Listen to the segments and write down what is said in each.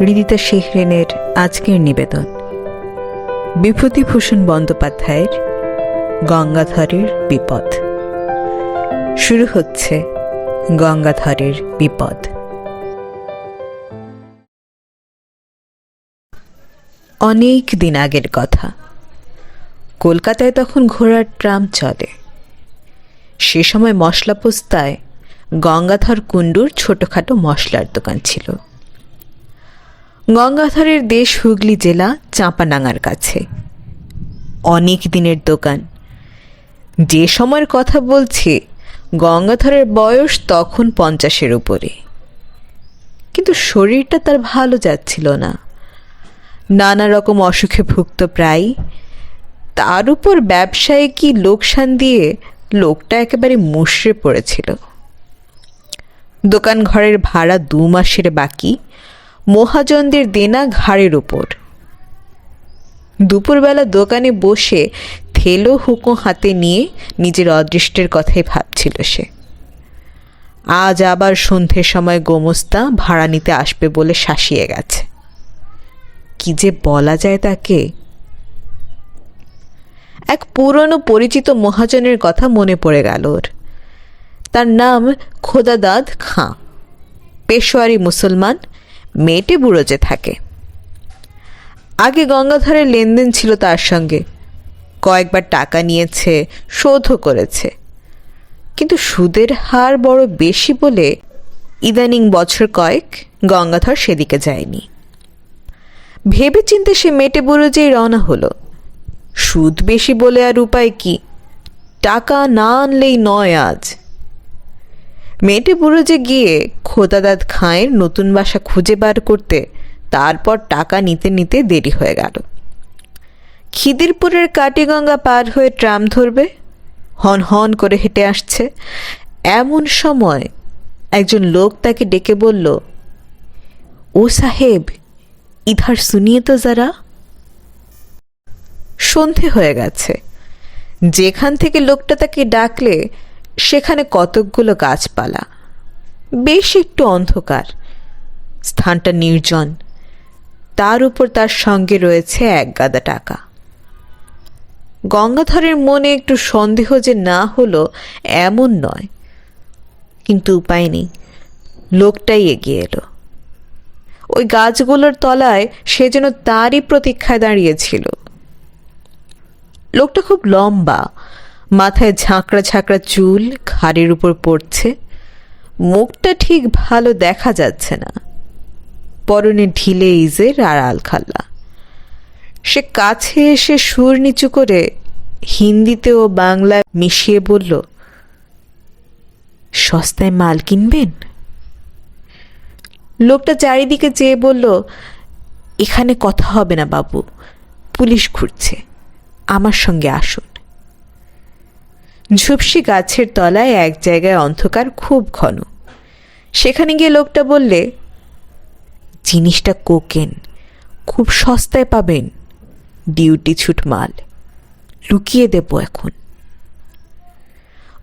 হৃদিতা শেহরেনের আজকের নিবেদন। বিভূতিভূষণ বন্দ্যোপাধ্যায়ের গঙ্গাধরের বিপদ। শুরু হচ্ছে গঙ্গাধরের বিপদ। অনেক দিন আগের কথা। কলকাতায় তখন ঘোড়ার ট্রাম চলে। সে সময় মশলা পোস্তায় গঙ্গাধর কুণ্ডুর ছোটোখাটো মশলার দোকান ছিল। গঙ্গাধরের দেশ হুগলি জেলা চাঁপাডাঙ্গার কাছে। অনেক দিনের দোকান। যে সময়ের কথা বলছি, গঙ্গাধরের বয়স তখন পঞ্চাশের উপরে। কিন্তু শরীরটা তার ভালো যাচ্ছিল না। নানা রকম অসুখে ভুগত প্রায় তার উপর ব্যবসায় কি লোকসান দিয়ে লোকটা একেবারে মুশড়ে পড়েছিল। দোকান ঘরের ভাড়া দু মাসের বাকি। মহাজনদের দেনা ঘাড়ের উপর। দুপুরবেলা দোকানে বসে থেলো হুকো হাতে নিয়ে নিজের অদৃষ্টের কথাই ভাবছিল সে। আজ আবার সন্ধ্যের সময় গোমস্তা ভাড়া নিতে আসবে বলে শাসিয়ে গেছে। কি যে বলা যায় তাকে? এক পুরনো পরিচিত মহাজনের কথা মনে পড়ে গেল ওর। তার নাম খোদাদাদ খাঁ। পেশোয়ারি মুসলমান মেটে বুড়োজে থাকে। আগে গঙ্গাধরের লেনদেন ছিল তার সঙ্গে। কয়েকবার টাকা নিয়েছে, শোধও করেছে। কিন্তু সুদের হার বড় বেশি বলে ইদানিং বছর কয়েক গঙ্গাধর সেদিকে যায়নি। ভেবে চিনতে সে মেটে বুড়োজেই রওনা হলো। সুদ বেশি বলে আর উপায় কি? টাকা না আনলেই নয় আজ। মেটে বুড়োজে গিয়ে খোদাদাদ খাঁয়ের নতুন বাসা খুঁজে বার করতে। তারপর টাকা নিতে নিতে দেরি হয়ে গেল। খিদিরপুরের কাটিগঙ্গা পার হয়ে ট্রাম ধরবে। হন হন করে হেঁটে আসছে। এমন সময় একজন লোক তাকে ডেকে বলল, ও সাহেব, ইধার শুনিয়ে তো যারা। সন্ধে হয়ে গেছে। যেখান থেকে লোকটা তাকে ডাকলে সেখানে কতকগুলো গাছপালা। বেশ একটু অন্ধকার। স্থানটা নির্জন। তার উপর তার সঙ্গে রয়েছে এক গাদা টাকা। গঙ্গাধরের মনে একটু সন্দেহ যে না হলো এমন নয়। কিন্তু উপায় নেই। লোকটাই এগিয়ে এলো। ওই গাছগুলোর তলায় সে যেন তারই প্রতীক্ষায় দাঁড়িয়েছিল। লোকটা খুব লম্বা মাথায় ঝাঁকড়া ঝাঁকড়া চুল ঘাড়ের উপর পড়ছে। মুখটা ঠিক ভালো দেখা যাচ্ছে না। পরনে ঢিলে ইজের আর আলখাল্লা সে কাছে এসে সুর নিচু করে হিন্দিতে ও বাংলায় মিশিয়ে বলল, সস্তায় মাল কিনবেন? লোকটা চারিদিকে চেয়ে বলল, এখানে কথা হবে না বাবু, পুলিশ ঘুরছে আমার সঙ্গে আসুন। ঝুপসি গাছের তলায় এক জায়গায় অন্ধকার খুব ঘন। সেখানে গিয়ে লোকটা বললে, জিনিসটা কোকেন, খুব সস্তায় পাবেন। ডিউটি ছুট মাল, লুকিয়ে দেব এখন।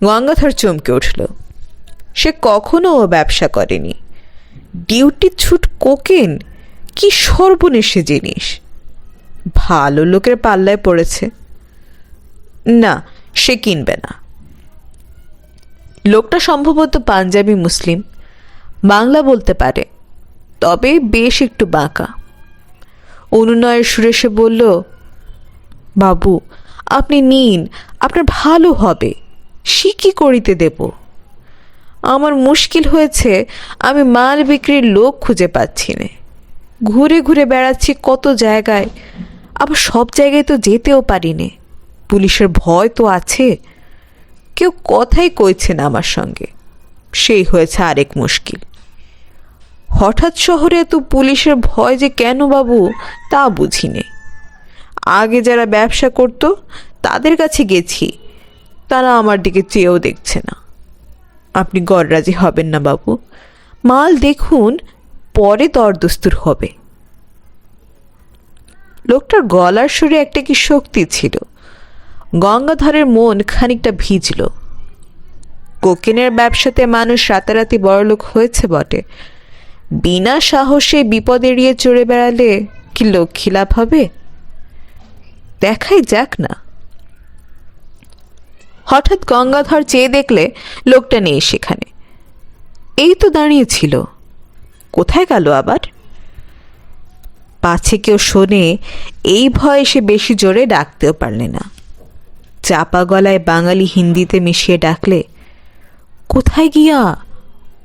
গঙ্গাধর চমকে উঠল। সে কখনো ও ব্যবসা করেনি। ডিউটি ছুট কোকেন? কি সর্বনেশে জিনিস। ভালো লোকের পাল্লায় পড়েছে। না সে কিনবে না। লোকটা সম্ভবত পাঞ্জাবি মুসলিম। বাংলা বলতে পারে, তবে বেশ একটু বাঁকা। অনুনয়ের সুরে সে বলল, বাবু, আপনি নিন, আপনার ভালো হবে, সে কি করিতে দেব? আমার মুশকিল হয়েছে, আমি মাল বিক্রির লোক খুঁজে পাচ্ছি না। ঘুরে ঘুরে বেড়াচ্ছি কত জায়গায়, আবার সব জায়গায় তো যেতেও পারি নে। পুলিশের ভয় তো আছে। কেউ কথাই কইছে না আমার সঙ্গে। সেই হয়েছে আরেক মুশকিল। হঠাৎ শহরে এত পুলিশের ভয় যে কেন বাবু, তা বুঝি নে আগে যারা ব্যবসা করতো, তাদের কাছে গেছি। তারা আমার দিকে চেয়েও দেখছে না। আপনি গড়রাজি হবেন না বাবু। মাল দেখুন, পরে দরদস্তুর হবে। লোকটার গলার সুরে একটা কি শক্তি ছিল। গঙ্গাধরের মন খানিকটা ভিজল। কোকেনের ব্যবসাতে মানুষ রাতারাতি বড়লোক হয়েছে বটে। বিনা সাহসে বিপদ এড়িয়ে চড়ে বেড়ালে কি লক্ষ্মী লাভ হবে? দেখাই যাক না। হঠাৎ গঙ্গাধর চেয়ে দেখলে লোকটা নেই সেখানে। এই তো দাঁড়িয়েছিল কোথায় গেল আবার? পাছে কেউ শোনে, এই ভয়ে সে বেশি জোরে ডাকতেও পারলে না। চাপা গলায় বাঙালি হিন্দিতে মিশিয়ে ডাকলে, কোথায় গিয়া?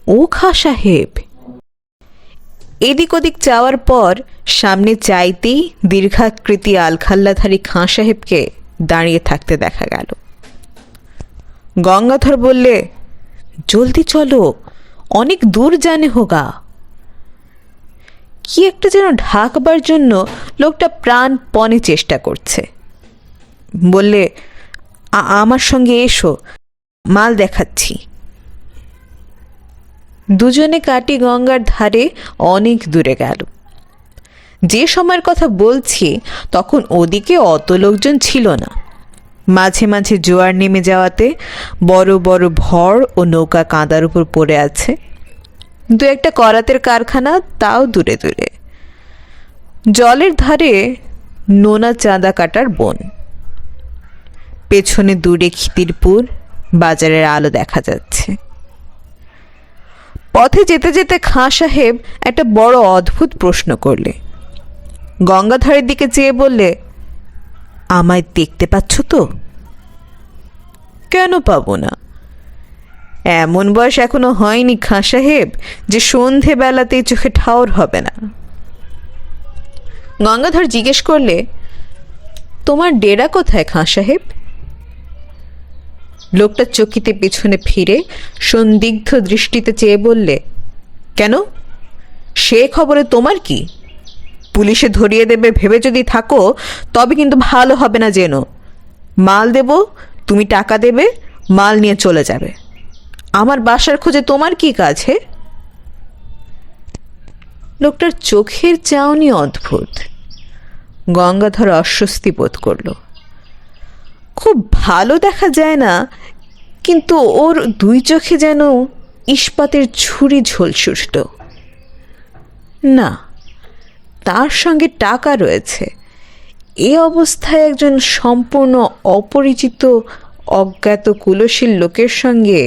ও খা সাহেব। এদিক ওদিক যাওয়ার পর সামনে চাইতেই দীর্ঘাকৃতি আলখাল্লাধারী খাঁ সাহেবকে দাঁড়িয়ে থাকতে দেখা গেল। গঙ্গাধর বললে, জলদি চলো, অনেক দূর জানে হোগা। কি একটা যেন ঢাকবার জন্য লোকটা প্রাণপণে চেষ্টা করছে। বললে "আ- আমার সঙ্গে এসো, মাল দেখাচ্ছি। দুজনে কাটি গঙ্গার ধারে অনেক দূরে গেল। যে সময়ের কথা বলছি, তখন ওদিকে অত লোকজন ছিল না। মাঝে মাঝে জোয়ার নেমে যাওয়াতে বড় বড় ভর ও নৌকা কাঁদার উপর পড়ে আছে। দু একটা করাতের কারখানা, তাও দূরে দূরে। জলের ধারে নোনা চাঁদা কাটার বন। পেছনে দূরে খিতিরপুর বাজারের আলো দেখা যাচ্ছে। পথে যেতে যেতে খাঁ সাহেব একটা বড় অদ্ভুত প্রশ্ন করলে। গঙ্গাধরের দিকে চেয়ে বললে, আমায় দেখতে পাচ্ছ তো? কেন পাবো না? এমন বয়স এখনও হয়নি খাঁ সাহেব, যে সন্ধে বেলাতেই চোখে ঠাওর হবে না। গঙ্গাধর জিজ্ঞেস করলে, তোমার ডেরা কোথায় খাঁ সাহেব? লোকটা চকিতে পিছনে ফিরে সন্দিগ্ধ দৃষ্টিতে চেয়ে বললে, কেন? সে খবরে তোমার কি? পুলিশে ধরিয়ে দেবে ভেবে যদি থাকো, তবে কিন্তু ভালো হবে না যেন। মাল দেব, তুমি টাকা দেবে, মাল নিয়ে চলে যাবে। আমার বাসার খোঁজে তোমার কি কাজ হে? লোকটার চোখের চাউনি অদ্ভুত। গঙ্গাধর অস্বস্তি বোধ করল। খুব ভালো দেখা যায় না, কিন্তু ওর দুই চোখে যেন ইস্পাতের ছুরি ঝোলসুষ্ট না, তার সঙ্গে টাকা রয়েছে। এ অবস্থায় একজন সম্পূর্ণ অপরিচিত, অজ্ঞাত কুলশীল লোকের সঙ্গে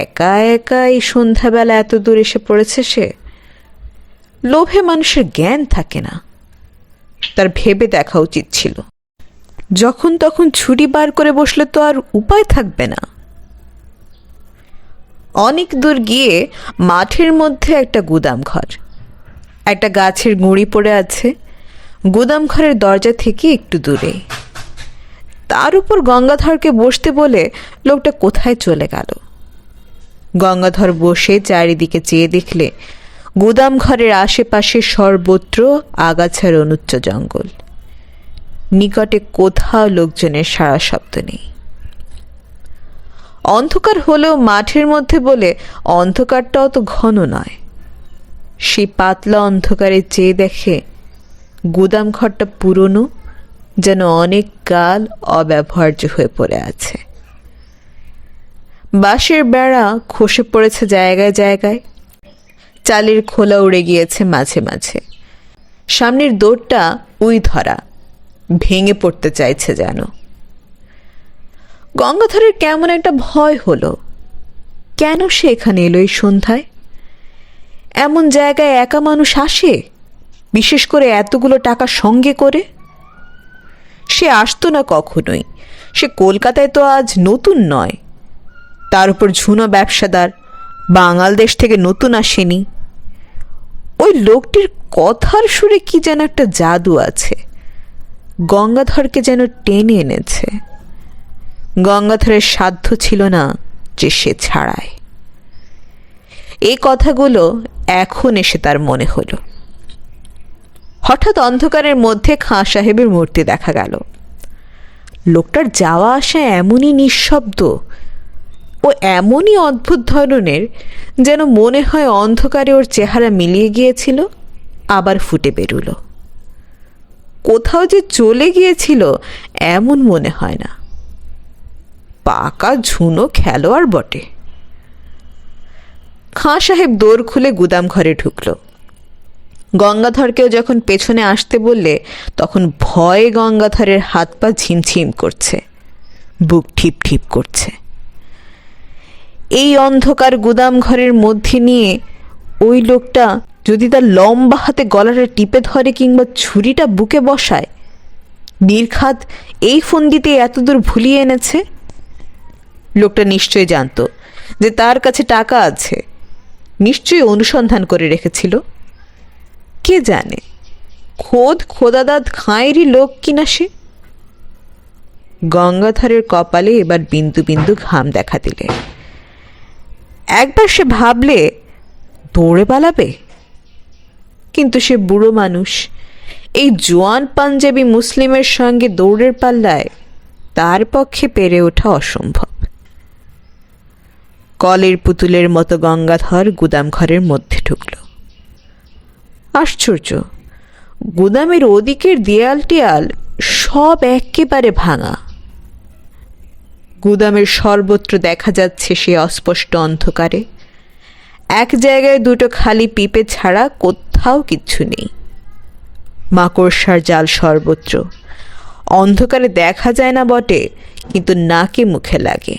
একা একা এই সন্ধ্যাবেলা এত দূর এসে পড়েছে সে? লোভে মানুষের জ্ঞান থাকে না। তার ভেবে দেখা উচিত ছিল। যখন তখন ছুরি বার করে বসলে তো আর উপায় থাকবে না। অনেক দূর গিয়ে মাঠের মধ্যে একটা গুদাম ঘর। একটা গাছের গুঁড়ি পড়ে আছে। গুদাম ঘরের দরজা থেকে একটু দূরে। তার উপর গঙ্গাধরকে বসতে বলে লোকটা কোথায় চলে গেল। গঙ্গাধর বসে চারিদিকে চেয়ে দেখলে গুদাম ঘরের আশেপাশে সর্বত্র আগাছার অনুচ্চ জঙ্গল। নিকটে কোথাও লোকজনের সারা শব্দ নেই। অন্ধকার হলেও মাঠের মধ্যে বলে অন্ধকারটা অত ঘন নয়। সেই পাতলা অন্ধকারে চেয়ে দেখে গুদাম ঘরটা পুরনো, যেন অনেক কাল অব্যবহার্য হয়ে পড়ে আছে। বাঁশের বেড়া খসে পড়েছে জায়গায় জায়গায়। চালের খোলা উড়ে গিয়েছে মাঝে মাঝে। সামনের দৌড়টা উই ধরা ভেঙে পড়তে চাইছে যেন। গঙ্গাধরের কেমন একটা ভয় হলো। কেন সে এখানে এলো এই সন্ধ্যায়? এমন জায়গায় একা মানুষ আসে? বিশেষ করে এতগুলো টাকা সঙ্গে করে? সে আসতো না কখনোই। সে কলকাতায় তো আজ নতুন নয়। তার উপর ঝুনো ব্যবসাদার বাঙাল দেশ থেকে নতুন আসেনি। ওই লোকটির কথার সুরে কি যেন একটা জাদু আছে। গঙ্গাধরকে যেন টেনে এনেছে। গঙ্গাধরের সাধ্য ছিল না যে সে ছাড়ায়। এই কথাগুলো এখন এসে তার মনে হলো। হঠাৎ অন্ধকারের মধ্যে খাঁ সাহেবের মূর্তি দেখা গেল। লোকটার যাওয়া আসা এমনই নিঃশব্দ ও এমনই অদ্ভুত ধরনের যেন মনে হয় অন্ধকারে ওর চেহারা মিলিয়ে গিয়েছিল, আবার ফুটে বেরুলো। কোথাও যে চলে গিয়েছিল, এমন মনে হয় না। পাকা ঝুনো খেলোয়াড় বটে। খাঁ সাহেব দৌড় খুলে গুদাম ঘরে ঢুকল। গঙ্গাধরকেও যখন পেছনে আসতে বললে, তখন ভয়ে গঙ্গাধরের হাত পা ঝিমঝিম করছে, বুক ঠিপ ঠিপ করছে। এই অন্ধকার গুদাম ঘরের মধ্যে নিয়ে ওই লোকটা যদি তার লম্বা হাতে গলাটা টিপে ধরে কিংবা ছুরিটা বুকে বসায় নির্ঘাত এই ফন্দিতে এতদূর ভুলিয়ে এনেছে? লোকটা নিশ্চয়ই জানতো যে তার কাছে টাকা আছে। নিশ্চয়ই অনুসন্ধান করে রেখেছিল। কে জানে, খোদ খোদাদাদ খাঁয়েরই লোক কিনা সে? গঙ্গাধরের কপালে এবার বিন্দু বিন্দু ঘাম দেখা দিলে। একবার সে ভাবলে, দৌড়ে পালাবে? কিন্তু সে বুড়ো মানুষ। এই জোয়ান পাঞ্জাবি মুসলিমের সঙ্গে দৌড়ের পাল্লায় তার পক্ষে পেরে ওঠা অসম্ভব। কলের পুতুলের মতো গঙ্গাধর গুদাম ঘরের মধ্যে ঢুকল। আশ্চর্য, গুদামের ওদিকের দেয়াল টেয়াল সব একেবারে ভাঙা। গুদামের সর্বত্র দেখা যাচ্ছে সে অস্পষ্ট অন্ধকারে। এক জায়গায় দুটো খালি পিপে ছাড়া কোথাও কিচ্ছু নেই। মাকড়সার জাল সর্বত্র। অন্ধকারে দেখা যায় না বটে, কিন্তু নাকে মুখে লাগে।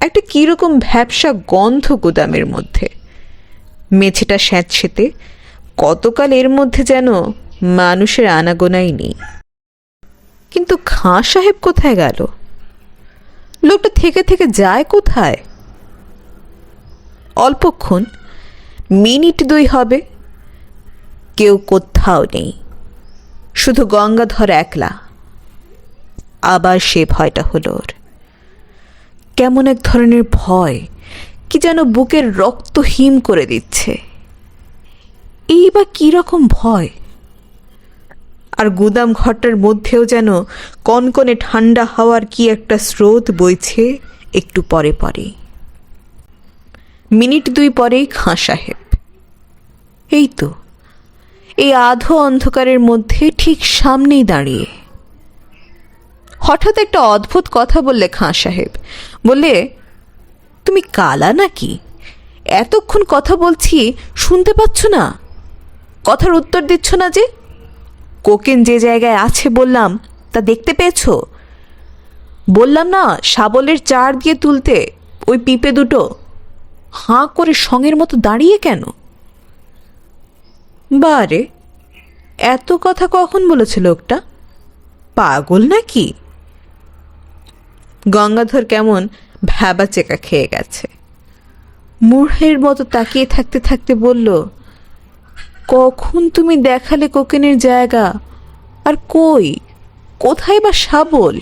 একটা কীরকম ভ্যাবসা গন্ধ গুদামের মধ্যে। মেঝেটা স্যাঁতসেতে, কতকাল এর মধ্যে যেন মানুষের আনাগোনাই নেই। কিন্তু খাঁ সাহেব কোথায় গেল? লোকটা থেকে থেকে যায় কোথায়? অল্পক্ষণ মিনিট দুই হবে। কেউ কোথাও নেই। শুধু গঙ্গাধর একলা। আবার সে ভয়টা হলো ওর। কেমন এক ধরনের ভয়, কি যেন বুকের রক্ত হিম করে দিচ্ছে। এই বা কীরকম ভয়? আর গুদাম ঘরটার মধ্যেও যেন কনকনে ঠান্ডা হাওয়ার কি একটা স্রোত বইছে একটু পরে পরে। মিনিট দুই পরেই খাঁ সাহেব। এই তো। এই আধো অন্ধকারের মধ্যে ঠিক সামনেই দাঁড়িয়ে। হঠাৎ একটা অদ্ভুত কথা বললে খাঁ সাহেব। বললে, তুমি কালা নাকি? এতক্ষণ কথা বলছি, শুনতে পাচ্ছ না? কথার উত্তর দিচ্ছ না যে? কোকেন যে জায়গায় আছে বললাম, তা দেখতে পেয়েছ? বললাম না, শাবলের চার দিয়ে তুলতে, ওই পিপে দুটো। হাঁ করে সঙের মতো দাঁড়িয়ে কেন? বারে, এত কথা কখন বলেছে লোকটা? পাগল নাকি? গঙ্গাধর কেমন ভ্যাবা চেকা খেয়ে গেছে। মূর্হের মতো তাকিয়ে থাকতে থাকতে বলল, কখন তুমি দেখালে কোকেনের জায়গা? আর কই? কোথায় বা শাবল?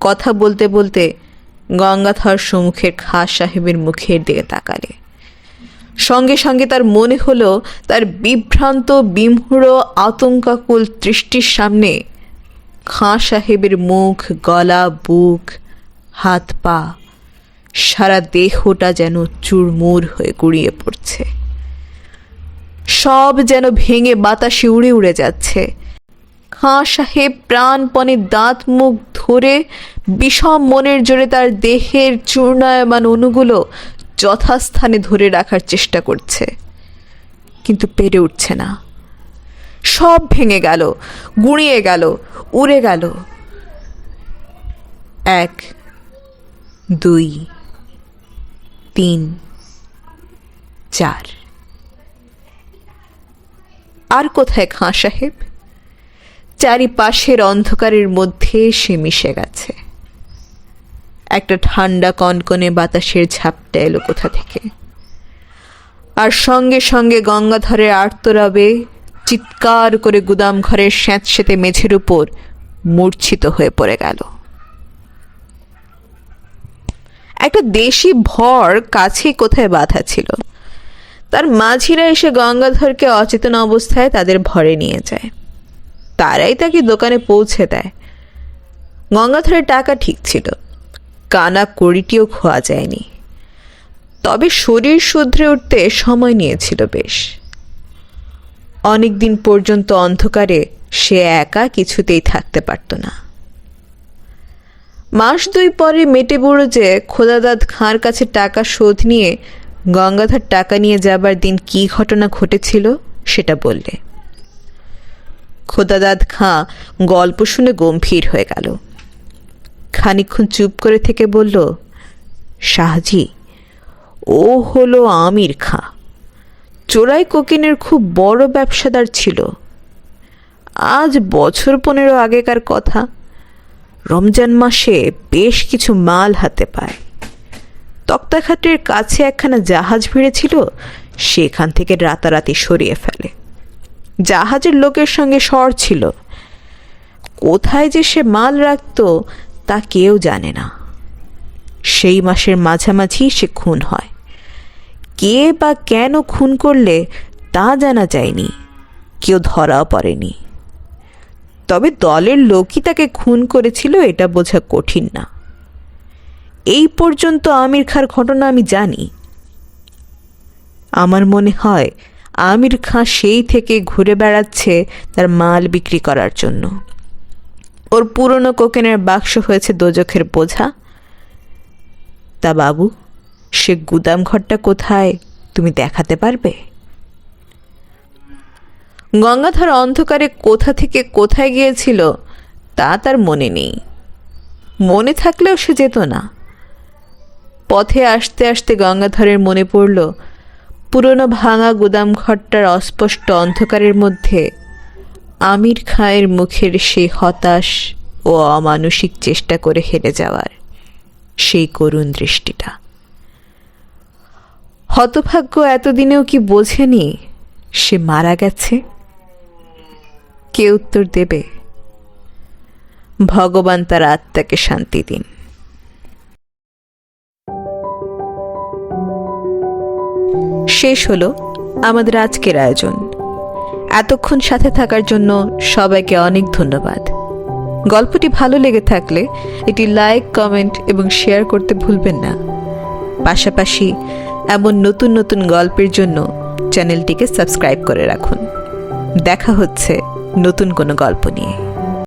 কথা বলতে বলতে গঙ্গাধর সম্মুখের খাস সাহেবের মুখের দিকে তাকালে। সঙ্গে সঙ্গে তার মনে হলো তার বিভ্রান্ত, বিমূঢ়, আতঙ্কাকুল দৃষ্টির সামনে খাঁ সাহেবের মুখ, গলা, বুক, হাত, পা, সারা দেহটা যেন চুরমুর হয়ে গুড়িয়ে পড়ছে। সব যেন ভেঙে বাতাসে উড়ে উড়ে যাচ্ছে। খাঁ সাহেব প্রাণপণে দাঁত, মুখ ধরে বিষম মনের জোরে তার দেহের চূর্ণায়মান অণুগুলো যথাস্থানে ধরে রাখার চেষ্টা করছে। কিন্তু পেরে উঠছে না। সব ভেঙে গেল, গুঁড়িয়ে গেল, উড়ে গেল। এক, দুই, তিন, চার। আর কোথায় খাঁ সাহেব? চারিপাশের অন্ধকারের মধ্যে সে মিশে গেছে। একটা ঠান্ডা কনকনে বাতাসের ঝাপটা এলো কোথা থেকে। আর সঙ্গে সঙ্গে গঙ্গাধরের আর্তরাবে চিৎকার করে গুদাম ঘরের স্যাঁতস্যাঁতে মেঝের উপর মূর্ছিত হয়ে পড়ে গেল। একটা দেশি ভর কাছেই কোথায় বাধা ছিল? তার মাঝিরা এসে গঙ্গাধরকে অচেতন অবস্থায় তাদের ভরে নিয়ে যায়। তারাই তাকে দোকানে পৌঁছে দেয়। গঙ্গাধরের টাকা ঠিক ছিল। কানা কড়িটিও খোয়া যায়নি। তবে শরীর শুধরে উঠতে সময় নিয়েছিল বেশ। অনেক দিন পর্যন্ত অন্ধকারে সে একা কিছুতেই থাকতে পারত না। মাস দুই পরে মেটে বুড়ো যে খোদাদাদ খাঁর কাছে টাকা শোধ নিয়ে গঙ্গাধর টাকা নিয়ে যাবার দিন কী ঘটনা ঘটেছিল, সেটা বললে। খোদাদাদ খাঁ গল্প শুনে গম্ভীর হয়ে গেল। খানিকক্ষণ চুপ করে থেকে বলল, শাহজি, ও হলো আমির খাঁ। চোরাই কোকিনের খুব বড় ব্যবসাদার ছিল। আজ বছর পনেরো আগেকার কথা। রমজান মাসে বেশ কিছু মাল হাতে পায়। তক্তাখাটের কাছে একখানা জাহাজ ভিড়েছিল, সেখান থেকে রাতারাতি সরিয়ে ফেলে। জাহাজের লোকের সঙ্গে সর ছিল। কোথায় যে সে মাল রাখত তা কেউ জানে না। সেই মাসের মাঝামাঝি সে খুন হয়। কে বা কেন খুন করলে তা জানা যায়নি। কেউ ধরাও পড়েনি। তবে দলের লোকই তাকে খুন করেছিল এটা বোঝা কঠিন না। এই পর্যন্ত আমির খাঁর ঘটনা আমি জানি। আমার মনে হয় আমির খাঁ সেই থেকে ঘুরে বেড়াচ্ছে তার মাল বিক্রি করার জন্য। ওর পুরনো কোকেনের বাক্স হয়েছে দোজখের বোঝা। তা বাবু, সে গুদাম ঘরটা কোথায় তুমি দেখাতে পারবে? গঙ্গাধর অন্ধকারে কোথা থেকে কোথায় গিয়েছিল তা তার মনে নেই। মনে থাকলেও সে যেত না। পথে আসতে আসতে গঙ্গাধরের মনে পড়ল, পুরনো ভাঙা গুদাম ঘরটার অস্পষ্ট অন্ধকারের মধ্যে আমির খাঁয়ের মুখের সেই হতাশ ও অমানসিক চেষ্টা করে হেরে যাওয়ার সেই করুণ দৃষ্টিটা। হতভাগ্য এতদিনেও কি বোঝেনি সে মারা গেছে? কে উত্তর দেবে? ভগবান তার আত্মাকে শান্তি দিন। শেষ হলো আমাদের আজকের আয়োজন। এতক্ষণ সাথে থাকার জন্য সবাইকে অনেক ধন্যবাদ। গল্পটি ভালো লেগে থাকলে এটি লাইক, কমেন্ট এবং শেয়ার করতে ভুলবেন না। পাশাপাশি এমন নতুন নতুন গল্পের জন্য চ্যানেলটিকে সাবস্ক্রাইব করে রাখুন। দেখা হচ্ছে নতুন কোনো গল্প নিয়ে।